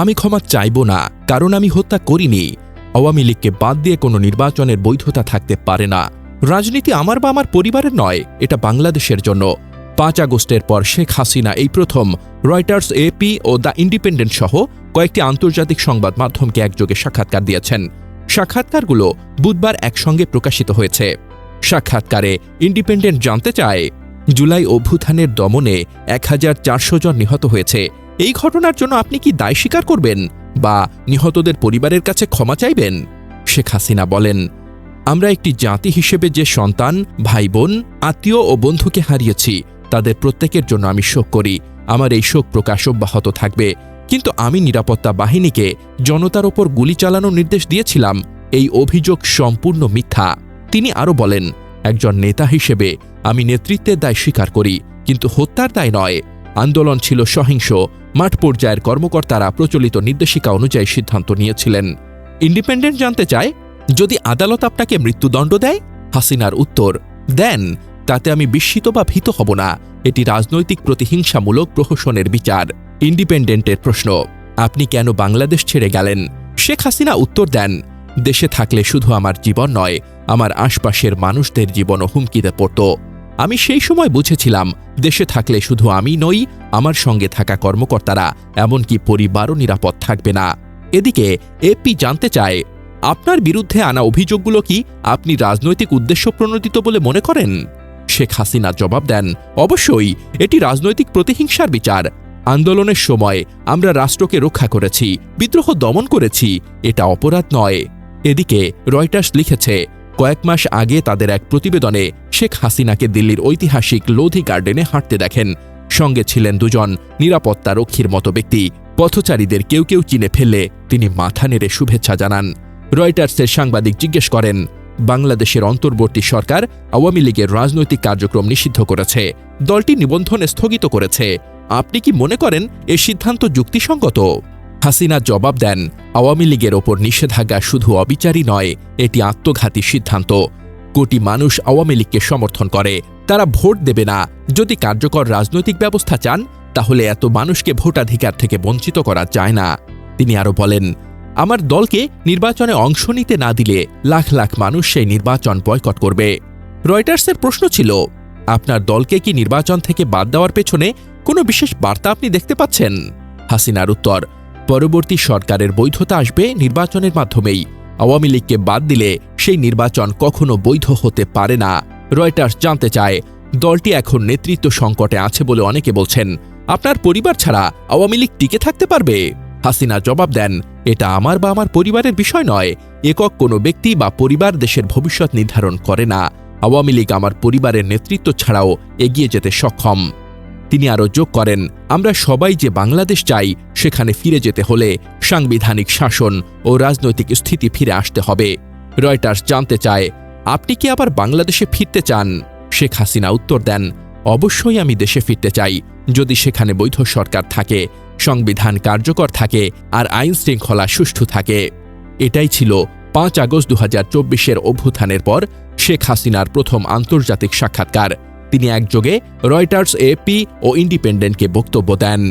আমি ক্ষমা চাইব না, কারণ আমি হত্যা করিনি। আওয়ামী লীগকে বাদ দিয়ে কোনো নির্বাচনের বৈধতা থাকতে পারে না। রাজনীতি আমার বা আমার পরিবারের নয়, এটা বাংলাদেশের জন্য। পাঁচ আগস্টের পর শেখ হাসিনা এই প্রথম রয়টার্স এপি ও দ্য ইন্ডিপেন্ডেন্ট সহ কয়েকটি আন্তর্জাতিক সংবাদ মাধ্যমকে একযোগে সাক্ষাৎকার দিয়েছেন। সাক্ষাৎকারগুলো বুধবার একসঙ্গে প্রকাশিত হয়েছে। সাক্ষাৎকারে ইন্ডিপেন্ডেন্ট জানতে চায়, জুলাই অভ্যুত্থানের দমনে এক হাজার চারশো জন নিহত হয়েছে। এই ঘটনার জন্য আপনি কি দায় স্বীকার করবেন বা নিহতদের পরিবারের কাছে ক্ষমা চাইবেন? শেখ হাসিনা বলেন, আমরা একটি জাতি হিসেবে যে সন্তান ভাই বোন আত্মীয় ও বন্ধুকে হারিয়েছি, তাদের প্রত্যেকের জন্য আমি শোক করি। আমার এই শোক প্রকাশ অব্যাহত থাকবে। কিন্তু আমি নিরাপত্তা বাহিনীকে জনতার ওপর গুলি চালানোর নির্দেশ দিয়েছিলাম। এই অভিযোগ সম্পূর্ণ মিথ্যা। তিনি আরও বলেন, একজন নেতা হিসেবে আমি নেতৃত্বের দায় স্বীকার করি, কিন্তু হত্যার দায় নয়। আন্দোলন ছিল সহিংস। মাঠ পর্যায়ের কর্মকর্তারা প্রচলিত নির্দেশিকা অনুযায়ী সিদ্ধান্ত নিয়েছিলেন। ইন্ডিপেন্ডেন্ট জানতে চায়, যদি আদালত আপনাকে মৃত্যুদণ্ড দেয়? হাসিনার উত্তর, দেন, তাতে আমি বিস্মিত বা ভীত হব না। এটি রাজনৈতিক প্রতিহিংসামূলক প্রহসনের বিচার। ইন্ডিপেন্ডেন্টের প্রশ্ন, আপনি কেন বাংলাদেশ ছেড়ে গেলেন? শেখ হাসিনা উত্তর দেন, দেশে থাকলে শুধু আমার জীবন নয়, আমার আশপাশের মানুষদের জীবনও হুমকিতে পড়ত। আমি সেই সময় বুঝেছিলাম, দেশে থাকলে শুধু আমি নই, আমার সঙ্গে থাকা কর্মকর্তারা, এমনকি পরিবারও নিরাপদ থাকবে না। এদিকে এপি জানতে চায়, আপনার বিরুদ্ধে আনা অভিযোগগুলো কি আপনি রাজনৈতিক উদ্দেশ্য প্রণোদিত বলে মনে করেন? শেখ হাসিনা জবাব দেন, অবশ্যই, এটি রাজনৈতিক প্রতিহিংসার বিচার। আন্দোলনের সময় আমরা রাষ্ট্রকে রক্ষা করেছি, বিদ্রোহ দমন করেছি, এটা অপরাধ নয়। এদিকে, রয়টার্স লিখেছে কয়েক মাস আগে তাদের এক প্রতিবেদনে শেখ হাসিনাকে দিল্লির ঐতিহাসিক লোধি গার্ডেনে হাঁটতে দেখেন। সঙ্গে ছিলেন দুজন নিরাপত্তা রক্ষীর মতো ব্যক্তি। পথচারীদের কেউ কেউ চিনে ফেললে তিনি মাথা নেড়ে শুভেচ্ছা জানান। রয়টার্সের সাংবাদিক জিজ্ঞেস করেন, বাংলাদেশের অন্তর্বর্তী সরকার আওয়ামী লীগের রাজনৈতিক কার্যক্রম নিষিদ্ধ করেছে। দলটি নিবন্ধন স্থগিত করেছে। আপনি কি মনে করেন এ সিদ্ধান্ত যুক্তিসঙ্গত? হাসিনা জবাব দেন, আওয়ামী লীগের ওপর নিষেধাজ্ঞা শুধু অবিচারই নয়, এটি আত্মঘাতী সিদ্ধান্ত। কোটি মানুষ আওয়ামী লীগকে সমর্থন করে, তারা ভোট দেবে না। যদি কার্যকর রাজনৈতিক ব্যবস্থা চান, তাহলে এত মানুষকে ভোটাধিকার থেকে বঞ্চিত করা যায় না। তিনি আরও বলেন, আমার দলকে নির্বাচনে অংশ নিতে না দিলে লাখ লাখ মানুষ সেই নির্বাচন বয়কট করবে। রয়টার্সের প্রশ্ন ছিল, আপনার দলকে কি নির্বাচন থেকে বাদ দেওয়ার পেছনে কোনো বিশেষ বার্তা আপনি দেখতে পাচ্ছেন? হাসিনার উত্তর পরবর্তী সরকারের বৈধতা আসবে নির্বাচনের মাধ্যমেই। আওয়ামী লীগকে বাদ দিলে সেই নির্বাচন কখনো বৈধ হতে পারে না। রয়টার্স জানতে চায়, দলটি এখন নেতৃত্ব সংকটে আছে বলে অনেকে বলছেন, আপনার পরিবার ছাড়া আওয়ামী লীগ টিকে থাকতে পারবে? হাসিনা জবাব দেন, এটা আমার বা আমার পরিবারের বিষয় নয়। একক কোনো ব্যক্তি বা পরিবার দেশের ভবিষ্যৎ নির্ধারণ করে না। আওয়ামী লীগ আমার পরিবারের নেতৃত্ব ছাড়াও এগিয়ে যেতে সক্ষম। তিনি আরও যোগ করেন, আমরা সবাই যে বাংলাদেশ চাই, সেখানে ফিরে যেতে হলে সাংবিধানিক শাসন ও রাজনৈতিক স্থিতি ফিরে আসতে হবে। রয়টার্স জানতে চায়, আপনি কি আবার বাংলাদেশে ফিরতে চান? শেখ হাসিনা উত্তর দেন, অবশ্যই আমি দেশে ফিরতে চাই, যদি সেখানে বৈধ সরকার থাকে, সংবিধান কার্যকর থাকে আর আইন শৃঙ্খলা সুষ্ঠু থাকে। এটাই ছিল পাঁচ আগস্ট দু হাজার অভ্যুত্থানের পর শেখ হাসিনার প্রথম আন্তর্জাতিক সাক্ষাৎকার। তিনি একযোগে রয়টার্স এপি ও ইন্ডিপেন্ডেন্টকে বক্তব্য দেন।